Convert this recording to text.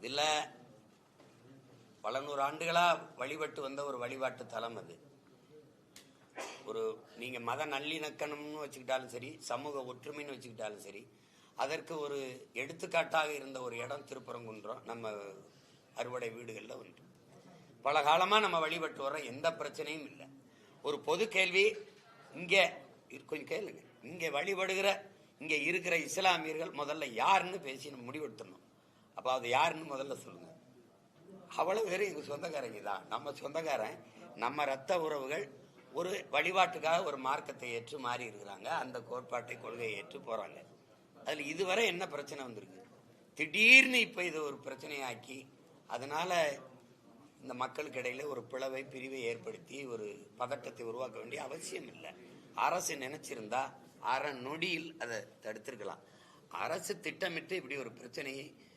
இதில் பல நூறு ஆண்டுகளாக வழிபட்டு வந்த ஒரு வழிபாட்டு தலம் அது. ஒரு நீங்கள் மத நல்லிணக்கணம்னு வச்சுக்கிட்டாலும் சரி சமூக ஒற்றுமைன்னு வச்சுக்கிட்டாலும் சரி அதற்கு ஒரு எடுத்துக்காட்டாக இருந்த ஒரு இடம் திருப்பரங்குன்றம் நம்ம அறுவடை வீடுகளில் ஒன்று பல காலமாக நம்ம வழிபட்டு வர்றோம் எந்த பிரச்சனையும் இல்லை. ஒரு பொது கேள்வி இங்கே கொஞ்சம் கேளுங்க. இங்கே வழிபடுகிற இங்கே இருக்கிற இஸ்லாமியர்கள் முதல்ல யாருன்னு பேசி நம்ம முடிவெடுத்துடணும். அப்ப அது யாருன்னு முதல்ல சொல்லுங்க. அவ்வளவு பேர் எங்க சொந்தக்காரங்க தான். நம்ம சொந்தக்காரன் நம்ம ரத்த உறவுகள் ஒரு வழிபாட்டுக்காக ஒரு மார்க்கத்தை ஏற்று மாறி இருக்கிறாங்க. அந்த கோட்பாட்டை கொள்கையை ஏற்று போறாங்க. அதுல இதுவரை என்ன பிரச்சனை வந்திருக்கு? திடீர்னு இப்ப இது ஒரு பிரச்சனையாக்கி அதனால இந்த மக்களுக்கு இடையில ஒரு பிளவை பிரிவை ஏற்படுத்தி ஒரு பதட்டத்தை உருவாக்க வேண்டிய அவசியம் இல்லை. அரசு நினைச்சிருந்தா அரை நொடியில் அதை தடுத்திருக்கலாம். அரசு திட்டமிட்டு இப்படி ஒரு பிரச்சனையை